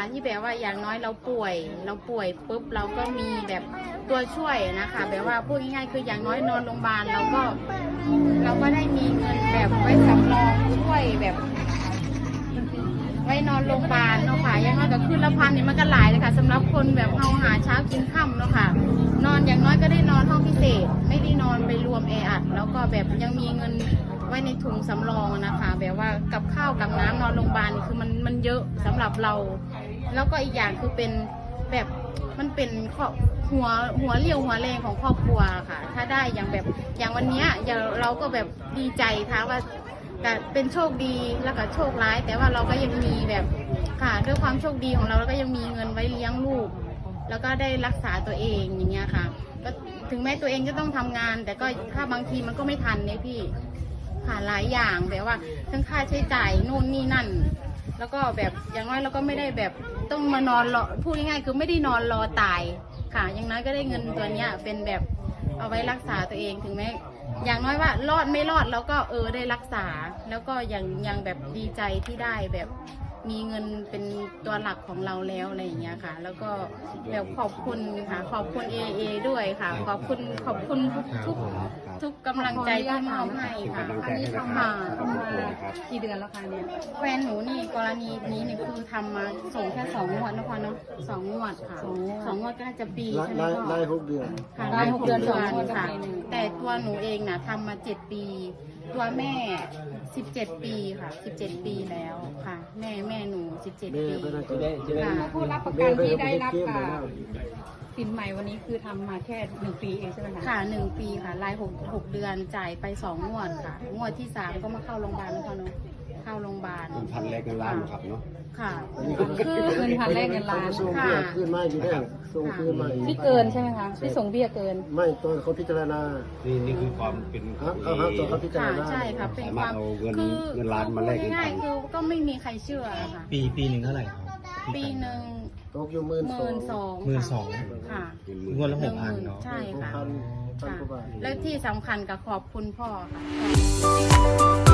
ะค่ะที่แบบว่าอย่างน้อยเราป่วย เราป่วยปุ๊บเราก็มีแบบตัวช่วยนะคะ แบบว่าพูดง่ายๆคืออย่างน้อยนอนโรงพยาบาลเราก็ เราก็ได้มีเงินแบบไว้สำรองช่วยแบบ ไว้นอนโรงพยาบาลเนาะค่ะอยังน้อยก็คืนละพันนี่มันก็หลายเลยค่ะสำหรับคนแบบเฮาหาเช้ากินค่ำเนาะค่ะ นอนอย่างน้อยก็ได้นอนห้องพิเศษ ไม่ได้นอนไปรวมแออัดแล้วก็แบบยังมีเงินไว้ในถุงสำรองนะคะ แบบว่ากับข้าวกับน้ำนอนโรงพยาบาลคือมันมันเยอะสำหรับเรา แล้วก็อีกอย่างคือเป็นแบบมันเป็นข้อหัวหัวเรี่ยวหัวแรงของครอบครัวค่ะ ถ้าได้อย่างแบบอย่างวันเนี้ยอย่างเราก็แบบดีใจค่ะว่าแต่เป็นโชคดีแล้วก็โชคร้าย แต่ว่าเราก็ยังมีแบบค่ะด้วยความโชคดีของเราเราก็ยังมีเงินไว้เลี้ยงลูก แล้วก็ได้รักษาตัวเองอย่างเงี้ยค่ะ ก็ถึงแม้ตัวเองจะต้องทำงาน แต่ก็ถ้าบางทีมันก็ไม่ทันเนี่ยพี่ค่ะหลายอย่างแบบว่าทั้งค่าใช้จ่ายนู่นนี่นั่น แล้วก็แบบอย่างน้อยเราก็ไม่ได้แบบ ต้องมานอนรอพูดง่ายๆคือไม่ได้นอนรอตายค่ะ อย่างน้อยก็ได้เงินตัวเนี้ยเป็นแบบเอาไว้รักษาตัวเองถึงแม้อย่างน้อยว่ารอดไม่รอดแล้วก็เออได้รักษา แล้วก็ยังยังแบบดีใจที่ได้แบบ มีเงินเป็นตัวหลักของเราแล้วอะไรอย่างเงี้ยค่ะ แล้วก็แบบขอบคุณค่ะ ขอบคุณเอเอด้วยค่ะ ขอบคุณขอบคุณทุกทุกทุกกำลังใจที่มอบให้ค่ะเป็นกำลังใจให้นะคค่ะรับขอบคุณนะครับกี่เดือนแล้วคะเนี่ยแฟนหนูนี่กรณีนี้นี่คือทำมาส่งแค่สองงวดนะพอเนาะสองงวดค่ะสองงวดก็น่าจะปีได้ใช่ไหมได้พ่อได้หกเดือนค่ะได้หกเดือนสองงวดค่ะก็ปีหนึ่งแต่ตัวหนูเองนะทำมาเจ็ดปี ตัวแม่สิบเจ็ดปีค่ะสิบเจ็ดปีแล้วค่ะ แม่แม่หนูสิบเจ็ดแม่ปีเพิ่นอาจจะค่ะผู้รับประแม่กันเพิ่นที่ก็ได้ไปรับเก็บไปอ่าแล้วสินใหม่วันนี้คือทำมาแค่หนึ่งปีเองใช่ไหมคะค่ะหนึ่งปีค่ะรายหกหกเดือนจ่ายไปสองงวดค่ะ งวดที่สามก็มาเข้าโรงพยาบาลแล้วพอเนาะ เข้าโรงพยาบาลเป็นพันแรกเงินล้านครับเนาะค่ะอันนี้ก็คือเงินพันแรกเงินล้านส่งเบี้ยขึ้นมาอยู่ได้ส่งขึ้นมาอีกที่เกินใช่ไหมคะที่ส่งเบี้ยเกิน ไม่ตอนเขาพิจารณานี่นี่คือความเป็นครับเขาครับตัวเขาพิจารค่ะณาใช่ค่ะเป็นความสามารถเอาเงินคือเงินล้านมาแลกเงินง่ายพันๆคือก็ไม่มีใครเชื่อค่ะปีปีหนึ่งเท่าไหร่ครับปีหนึ่งตกอยู่หมื่นหสอมื่งนสองหมื่นสองค่ะเป็นหมื่นงวดละหหนึ่กงหพันมื่นเนาะใช่ค่ะพันพันค่ะกว่าบาทแล้วที่สำคัญกับขอบคุณพ่อค่ะ